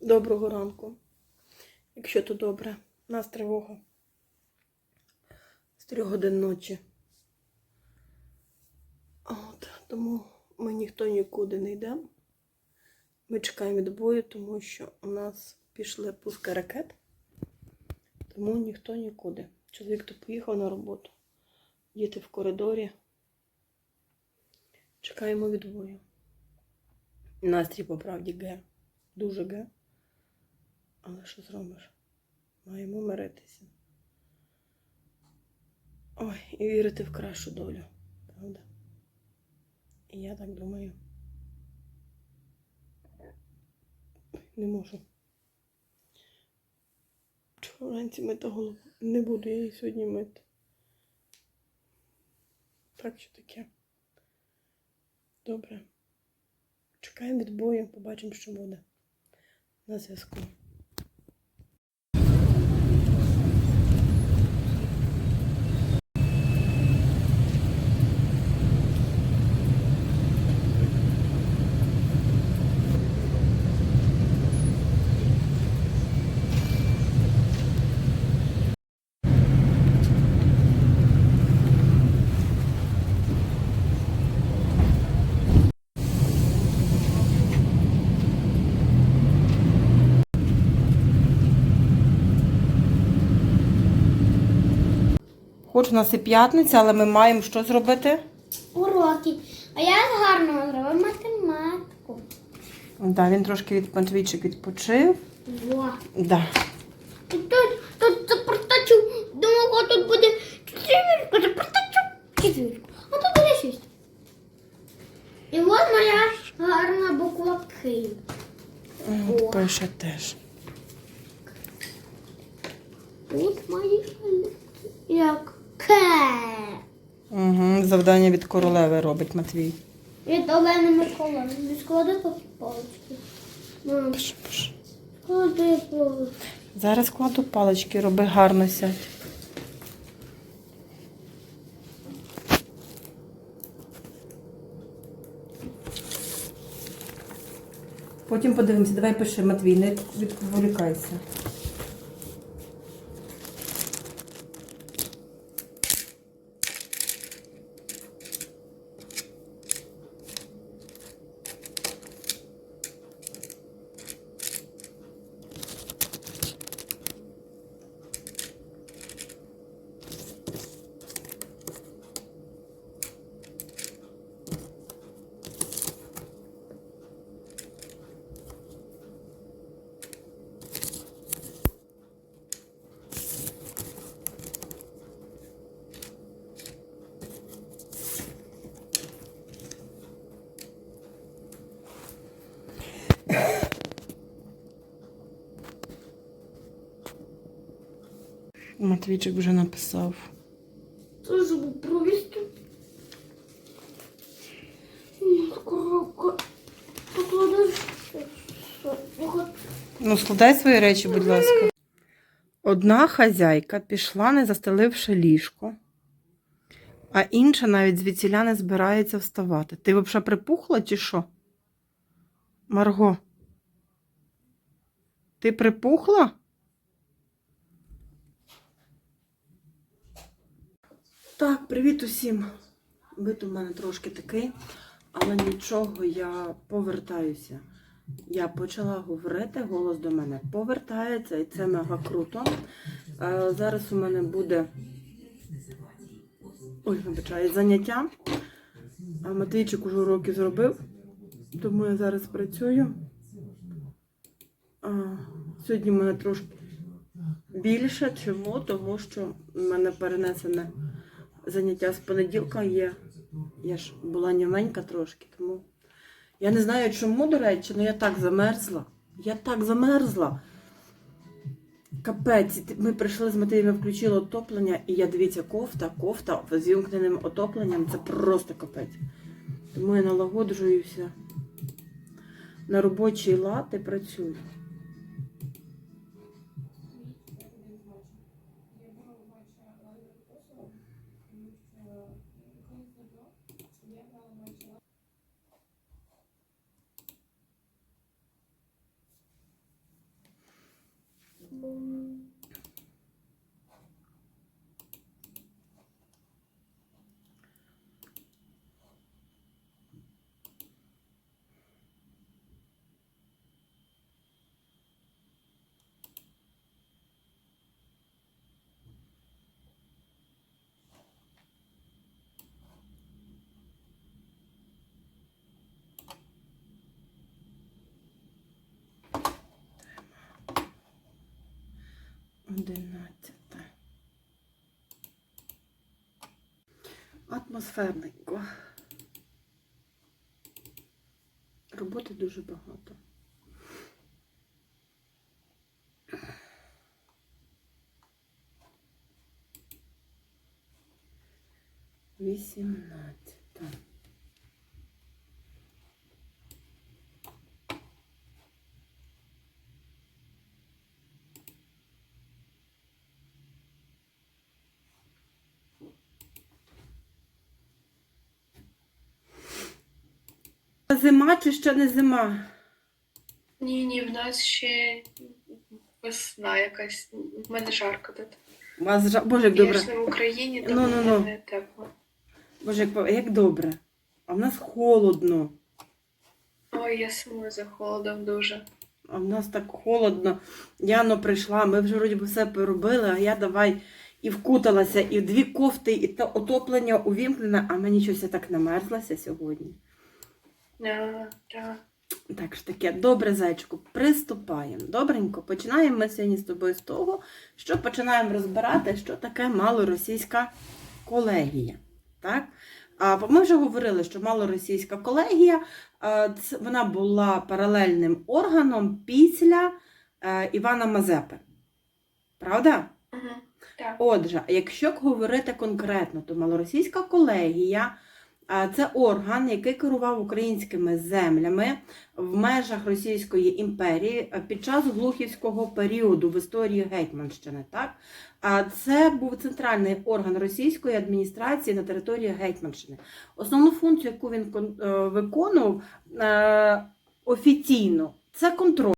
Доброго ранку. Якщо то добре, нас тривога. З трьох годин ночі. От, тому ми ніхто нікуди не йдемо. Ми чекаємо відбою, тому що у нас пішли пуски ракет. Тому ніхто нікуди. Чоловік то поїхав на роботу. Діти в коридорі. Чекаємо відбою. Настрій по правді ге. Дуже ге. Але що зробиш? Маємо миритися. Ой, і вірити в кращу долю, правда? І я так думаю. Не можу. Вчора вранці мити голову. Не буду я її сьогодні мити. Так що таке. Добре. Чекаємо відбою, побачимо, що буде. На зв'язку. Хоч у нас і п'ятниця, але ми маємо що зробити? Уроки. А я гарно зробив математику. Да, він трошки від Матвійчик відпочив. Во. Да. Тут, тут запортачу. Думав, тут буде четвірку, запортачу четвірку. А тут буде шість. І от моя гарна буква К. М, О. Пише теж. Тут мої як К. Угу. Завдання від королеви робить Матвій. Від Олени Миколаївни. Склади такі палички. Мам, склади палички. Зараз кладу палички, роби гарно сядь. Потім подивимося, давай пиши, Матвій, не відволікайся. Матвійчик вже написав. Тоже провести. Ну, складай свої речі, будь ласка. Одна хазяйка пішла, не застеливши ліжко, а інша навіть звідсіля не збирається вставати. Ти взагалі припухла чи що? Марго? Ти припухла? Так, привіт усім. Вид у мене трошки такий, але нічого, я повертаюся. Я почала говорити, голос до мене повертається, і це мега круто. Е, Зараз у мене буде ой, вибачаю, заняття. Матвійчик уже уроки зробив, тому я зараз працюю. Сьогодні в мене трошки більше. Чому? Тому що в мене перенесене заняття з понеділка є. Я ж була німенька трошки, тому. Я не знаю чому, до речі, але я так замерзла. Я так замерзла. Капець, ми прийшли з Матвієм, включили отоплення, і я дивіться, кофта, кофта з вімкненим отопленням це просто капець. Тому я налагоджуюся на робочий лад і працюю. Одинадцяте. Атмосферненько. Роботи дуже багато. Вісімнадцята. Зима чи ще не зима? Ні, ні, в нас ще весна якась. В мене жарко тут. У вас жа... Боже, як Я добре. ж не в Україні, Ну, тому ну, ну. не тепло. Боже, як, як добре. А в нас холодно. Ой, я сумую за холодом дуже. А в нас так холодно. Яно прийшла, ми вже вроді би все поробили, а я давай і вкуталася, і в дві кофти, і то отоплення увімкнене, а мені щось я так намерзлася сьогодні. Так. Ж таке, добре, зайчику, приступаємо. Добренько, починаємо ми сьогодні з тобою з того, що починаємо розбирати, що таке малоросійська колегія. Так? А, Ми вже говорили, що малоросійська колегія вона була паралельним органом після е, Івана Мазепи. Правда? Угу. Так. Отже, якщо говорити конкретно, то малоросійська колегія це орган, який керував українськими землями в межах Російської імперії під час глухівського періоду в історії Гетьманщини. Так? Це був центральний орган російської адміністрації на території Гетьманщини. Основну функцію, яку він е, виконував е, офіційно, це контроль.